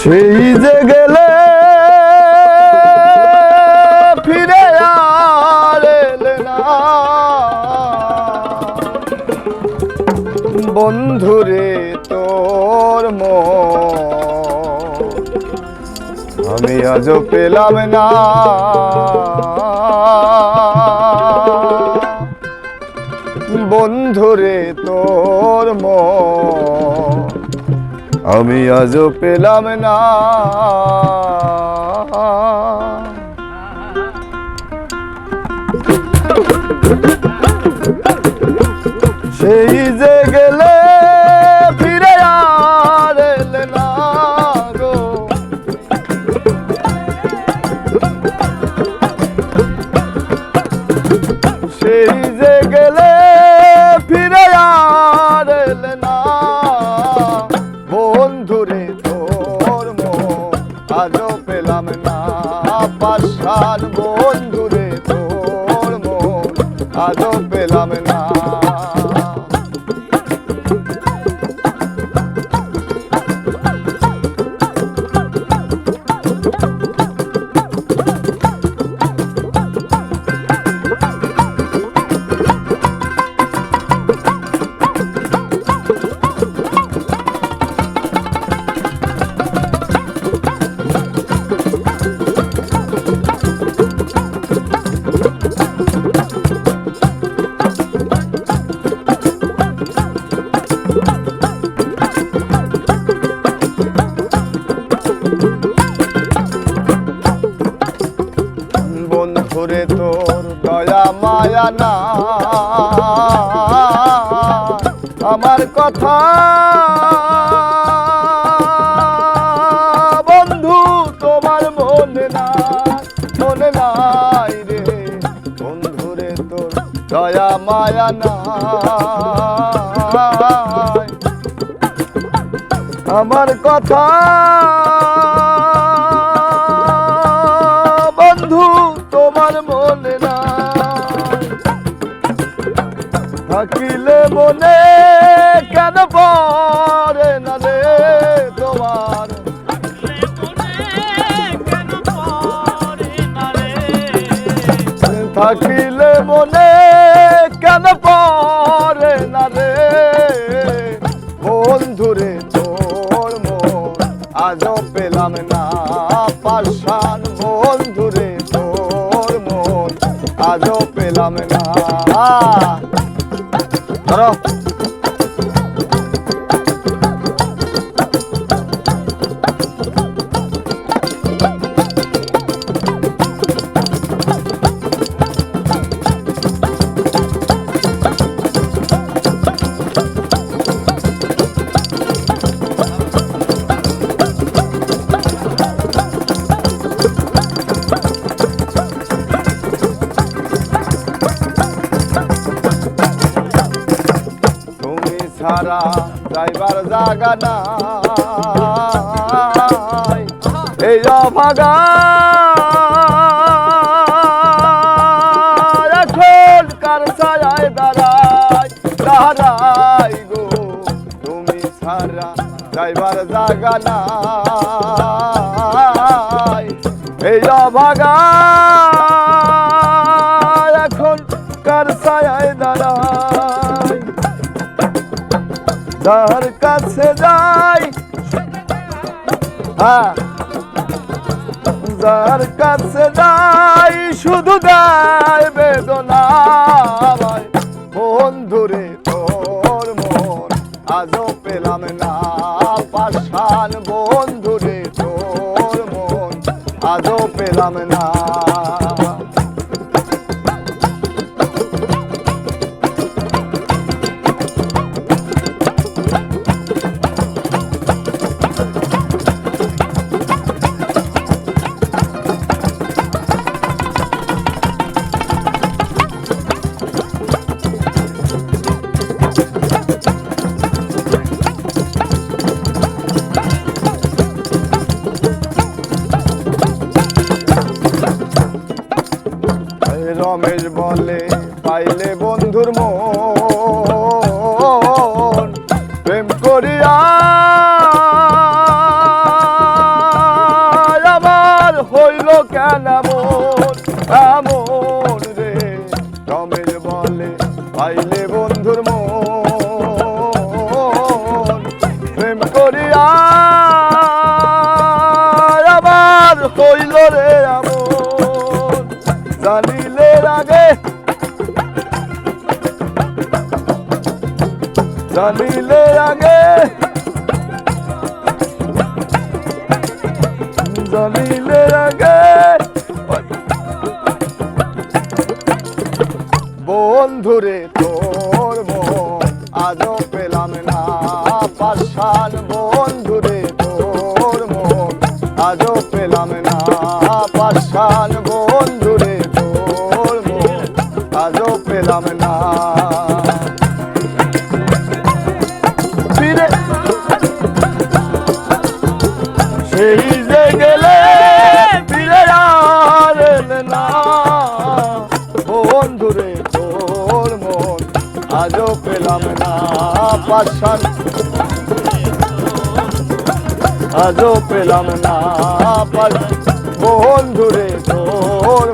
সেই যে গেলে ফিরে না। বন্ধুরে তোর আমি আজও পেলাম না। বন্ধুরে তোর মন আমি আজও পেলাম না। পেলাম না। না। আমার কথা বন্ধু, তোমার মনে না, মনে নাই রে। বন্ধুরে তোর দয়া, মায়া না আমার কথা বন্ধু, তোমার মনে মনে কেন পড়ে না রে তোমার? থাকিলে মনে কেন পড়ে না রে? বন্ধুরে, তোর মন আজও পেলাম না পাশান বন্ধুরে, তোর মন আজও পেলাম না ধরো। ছাড়া ড্রাইভার জাগা নাই। এই অভাগা এখন কার ছায় দাঁড়াই দাঁড়াই গো, তুমি ছাড়া ড্রাইভার জাগা নাই। এই অভাগা যার কাছে যাই হ্যাঁ যার কাছে যাই শুধু দেয় বেদনা আইলে বন্ধুর মন, প্রেম করিয়া আবার কইল রে আমন। জানিলে আগে জানিলে আগে জানিলে আগে বন্ধুরে তোর মন আজও পেলাম না পাশান বন্ধুরে তোর মন আজও পেলাম না পাশান বন্ধুরে তোর মন আজও পেলাম না। সেই আজও পেলাম না পাশান। আজও পেলাম না বন্ধুরে তোর